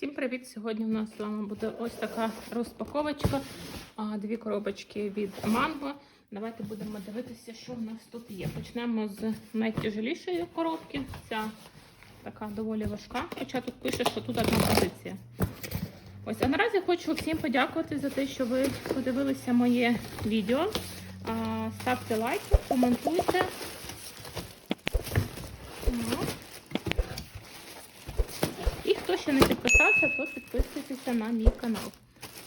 Всім привіт! Сьогодні у нас з вами буде ось така розпаковочка. Дві коробочки від манго. Давайте будемо дивитися, що в нас тут є. Почнемо з найтяжелішої коробки. Ця така доволі важка, хоча тут пише, що тут одна позиція. Ось, а наразі хочу всім подякувати за те, що ви подивилися моє відео. Ставте лайки, коментуйте. Так. І хто ще не підписався, то підписуйтеся на мій канал.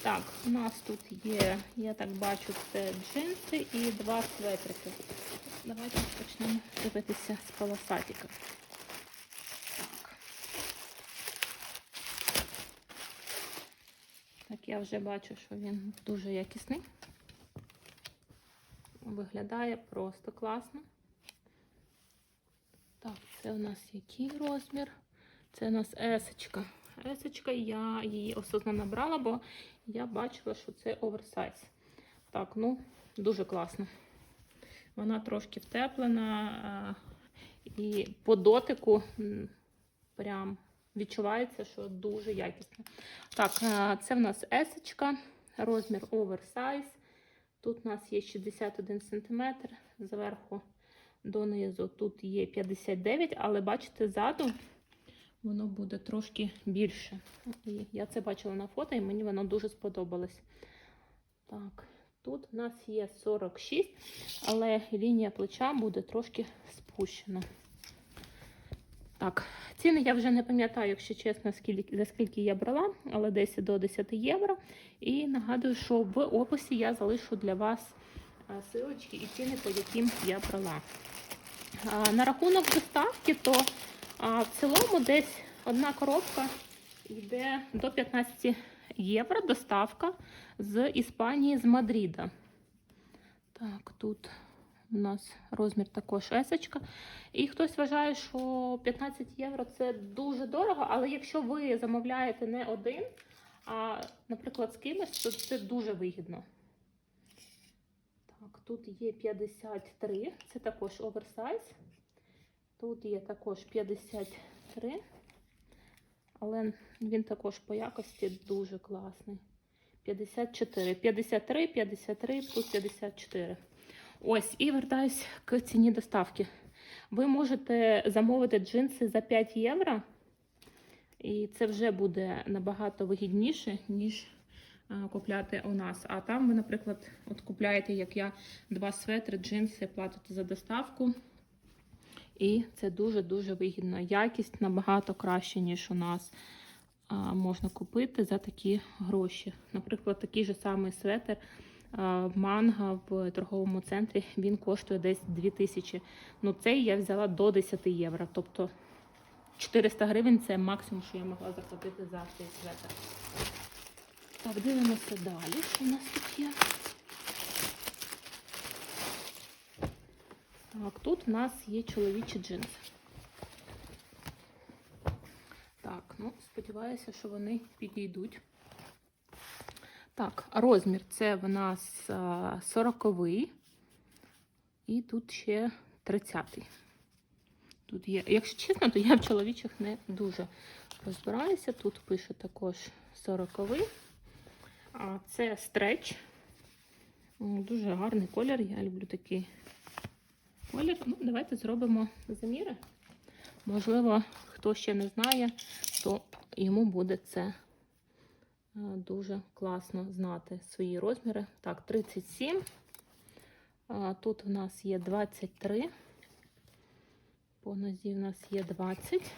Так, у нас тут є, я так бачу, це джинси і два светрики. Давайте почнемо дивитися з полосатика. Так. Так, я вже бачу, що він дуже якісний. Виглядає просто класно. Так, це у нас який розмір? Це у нас есочка. Есочка, я її осознанно брала, бо я бачила, що це оверсайз. Так, ну, дуже класно. Вона трошки втеплена і по дотику прям відчувається, що дуже якісно. Так, це в нас есочка, розмір оверсайз. Тут у нас є 61 см, зверху донизу тут є 59, але бачите, ззаду воно буде трошки більше. І я це бачила на фото, і мені воно дуже сподобалось. Так, тут у нас є 46, але лінія плеча буде трошки спущена. Так, ціни я вже не пам'ятаю, якщо чесно, скільки, за скільки я брала, але десь до 10 євро. І нагадую, що в описі я залишу для вас а, силочки і ціни, по яким я брала. А, на рахунок доставки, то а, в цілому десь одна коробка йде до 15 євро доставка з Іспанії, з Мадріда. Так, тут у нас розмір також есочка. І хтось вважає, що 15 євро це дуже дорого, але якщо ви замовляєте не один, а, наприклад, з кимось, то це дуже вигідно. Так, тут є 53, це також оверсайз. Тут є також 53, але він також по якості дуже класний. 54, 53, 53 плюс 54. Ось, і вертаюсь к ціні доставки. Ви можете замовити джинси за 5 євро, і це вже буде набагато вигідніше, ніж а, купляти у нас. А там ви, наприклад, от купляєте, як я, два светри, джинси, платите за доставку. І це дуже-дуже вигідно. Якість набагато краще, ніж у нас можна купити за такі гроші. Наприклад, такий же самий светр а, манга в торговому центрі він коштує десь 2000. Ну, цей я взяла до 10 євро. Тобто 400 гривень це максимум, що я могла заплатити за цей светр. Так, дивимося далі. Що у нас тут є? Так, тут у нас є чоловічі джинси. Так, ну, сподіваюся, що вони підійдуть. Так, розмір це в нас 40-й. І тут ще 30-й. Тут є, якщо чесно, то я в чоловічих не дуже розбираюся. Тут пише також 40-й. А це стреч. Дуже гарний колір. Я люблю такий колір. Ну, давайте зробимо заміри. Можливо, хто ще не знає, то йому буде це е, дуже класно знати свої розміри. Так, 37. Тут у нас є 23. По нозі у нас є 20.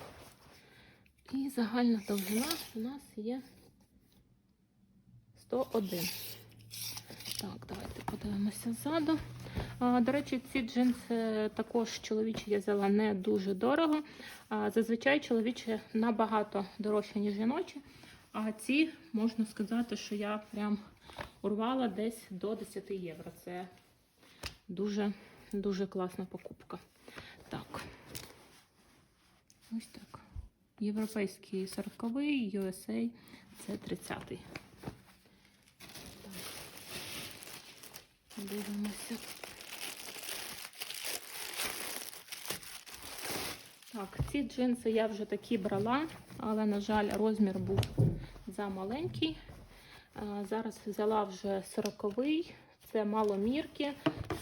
І загальна довжина у нас є 101. Так, давайте подивимося ззаду. До речі, ці джинси також чоловічі я взяла не дуже дорого. Зазвичай чоловічі набагато дорожче, ніж жіночі. А ці можна сказати, що я прям урвала десь до 10 євро. Це дуже дуже класна покупка. Так. Ось так. Європейський 40-й, USA це 30-й. Дивимося. Так, ці джинси я вже такі брала, але, на жаль, розмір був замаленький. Е, Зараз взяла вже 40-й, це маломірки,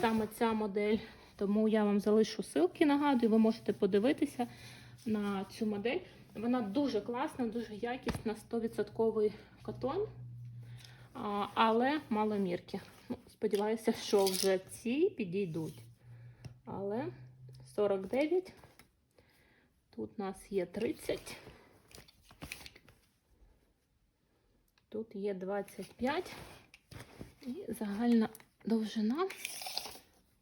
саме ця модель. Тому я вам залишу ссылки, нагадую, ви можете подивитися на цю модель. Вона дуже класна, дуже якісна, 100% котон, але маломірки. Ну, сподіваюся, що вже ці підійдуть. Але 49. Тут у нас є 30. Тут є 25. І загальна довжина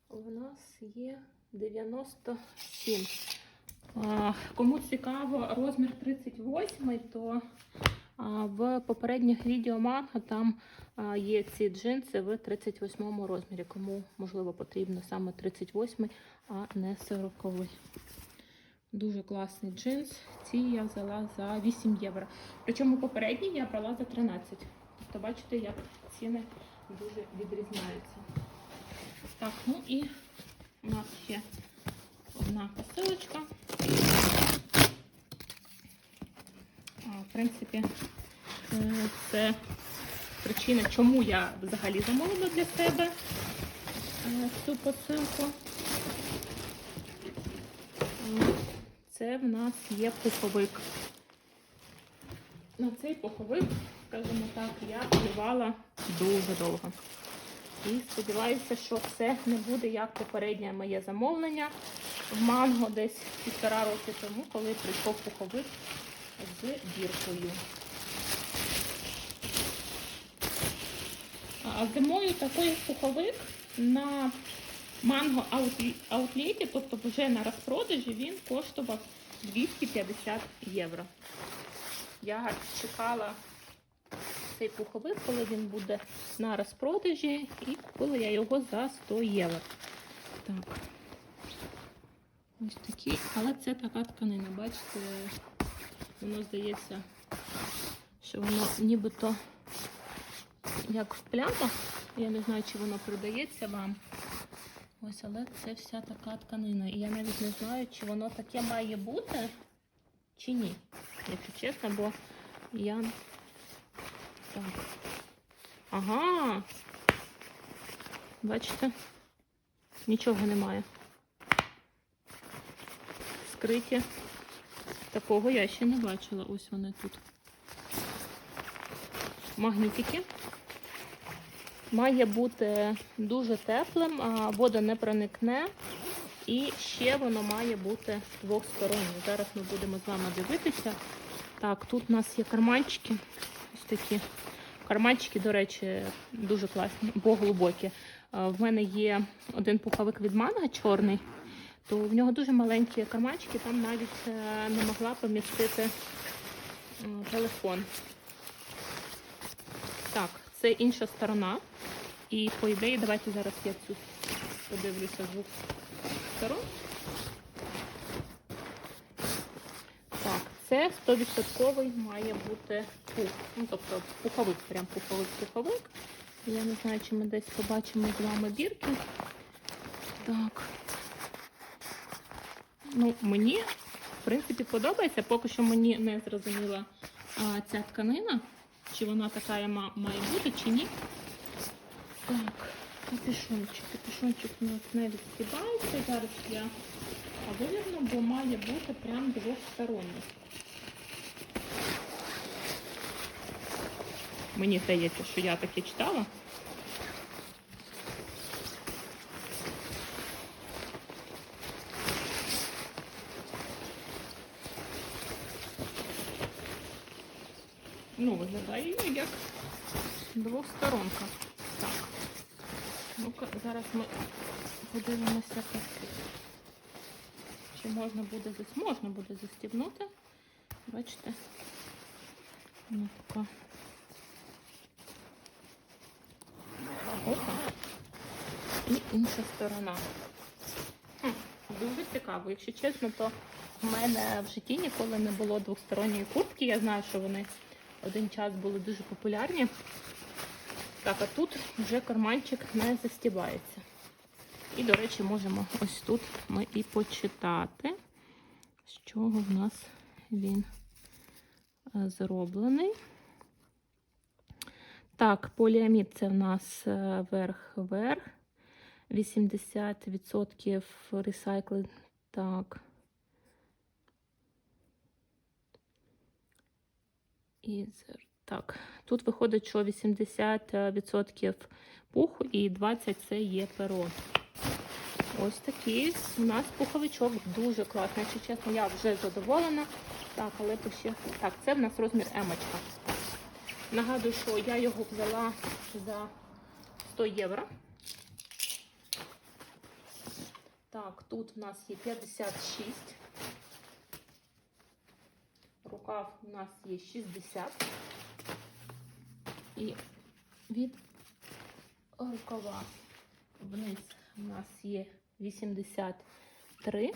у нас є 97. А, Кому цікаво розмір 38, то в попередніх відео манга там є ці джинси в 38 розмірі. Кому можливо потрібно саме 38, а не 40. Дуже класний джинс. Ці я взяла за 8 євро. Причому попередні я брала за 13. Тобто, бачите, як ціни дуже відрізняються. Так, ну і у нас ще одна посилочка. В принципі, е, це причина, чому я взагалі замовила для себе е, цю посилку. Це в нас є пуховик. На цей пуховик, скажімо так, я плювала дуже довго. І сподіваюся, що це не буде як попереднє моє замовлення в манго десь півтора роки тому, коли прийшов пуховик з біркою. А зимою такий пуховик на манго аутлеті, тобто вже на розпродажі, він коштував 250 євро. Я чекала цей пуховик, коли він буде на розпродажі, і купила я його за 100 євро. Так. Ось такий, але це така тканина, бачите, воно здається, що воно нібито як в плямах. Я не знаю, чи воно продається вам. Ось, але це вся така тканина. І я навіть не знаю, чи воно таке має бути, чи ні. Якщо чесно, бо я. Так. Ага. Бачите? Нічого немає. Скриті. Такого я ще не бачила. Ось вони тут. Магнітики. Має бути дуже теплим, вода не проникне. І ще воно має бути двохстороннє. Зараз ми будемо з вами дивитися. Так, тут у нас є карманчики. Ось такі. Карманчики, до речі, дуже класні, бо глибокі. В мене є один пуховик від манга чорний, то в нього дуже маленькі карманчики, там навіть е, не могла помістити телефон. Це інша сторона. І по ідеї, давайте зараз я цю подивлюся з двох сторон. Так, це 100% має бути пух. Ну, тобто пуховик, прям пуховик-пуховик. Я не знаю, чи ми десь побачимо з вами бірки. Так. Ну, мені, в принципі, подобається. Поки що мені не зрозуміла а, ця тканина, чи вона така ма- має бути, чи ні. Так, капюшончик. Капюшончик у нас не відкидається. Зараз я вивірну, бо має бути прям двохсторонній. Мені здається, що я таке читала. Ну, виглядає як двосторонка. Так. Ну-ка, зараз ми подивимося, чи можна буде зас- можна буде застібнути. Бачите? Ну, така. Опа. І інша сторона. Хм, дуже цікаво. Якщо чесно, то в мене в житті ніколи не було двосторонньої куртки. Я знаю, що вони один час були дуже популярні. Так, а тут вже карманчик не застібається. І, до речі, можемо ось тут ми і почитати, з чого в нас він е, зроблений. Так, поліамід це в нас е, верх-верх. 80% ресайкли. Так. І зер- так, тут виходить, що 80% пуху і 20% це є перо. Ось такий у нас пуховичок дуже класний. Якщо чесно, я вже задоволена. Так, але то ще. Так, це в нас розмір емочка. Нагадую, що я його взяла за 100 євро. Так, тут в нас є 56. Рукав у нас є 60. І від рукава вниз у нас є 83.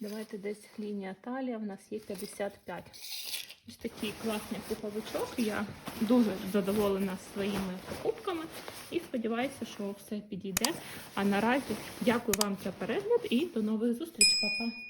Давайте десь лінія талія, у нас є 55. Ось такий класний пуховичок. Я дуже задоволена своїми покупками і сподіваюся, що все підійде. А наразі дякую вам за перегляд і до нових зустрічей, Па-па!